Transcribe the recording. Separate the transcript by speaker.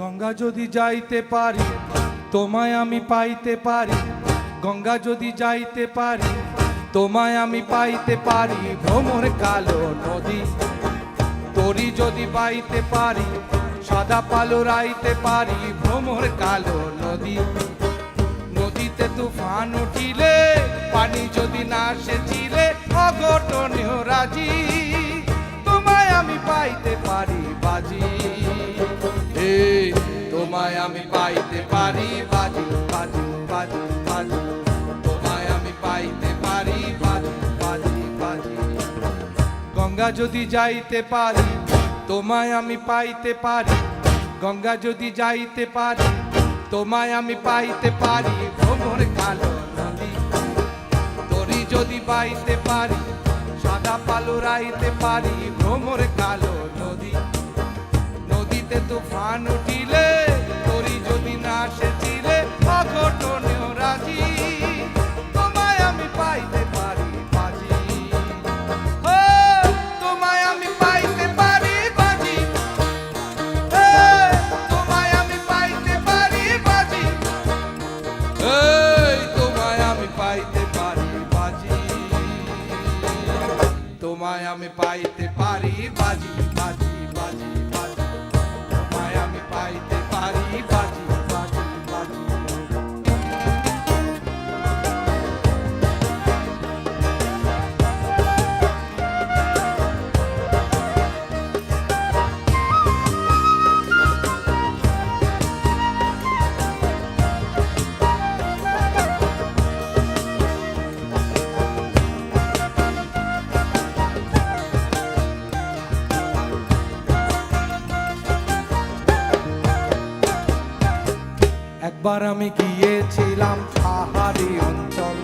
Speaker 1: গঙ্গা যদি যাইতে পারি, তোমায় আমি পাইতে পারি। গঙ্গা যদি যাইতে পারি, তোমায় আমি পাইতে পারি। ভ্রমর কালো নদী, তরি যদি পাইতে পারি সাদা পালো রাইতে পারি ভ্রমর কালো নদী। নদীতে তুফান উঠিলে, পানি যদি না সেচিলে অঘটনেও রাজি। তোমায় আমি পাইতে পারি বাজি। এই তোমায় আমি পাইতে পারি বাজি বাজি বাজি বাজি। তোমায় আমি পাইতে পারি বাজি বাজি বাজি। গঙ্গা যদি যাইতে পারি তোমায় আমি পাইতে পারি, গঙ্গা যদি যাইতে পারি, তোমায় আমি পাইতে পারি ভ্রমর কালো নদী। তরি যদি বাইতে পারি, সাদা পালো রাইতে পারি ভ্রমর কালো নদী। নদীতে তুফান উঠিলে তোমায় আমি পাইতে পারি। বাজি বাজি বাজি একবার আমি গিয়েছিলাম পাহাড়ি অঞ্চল।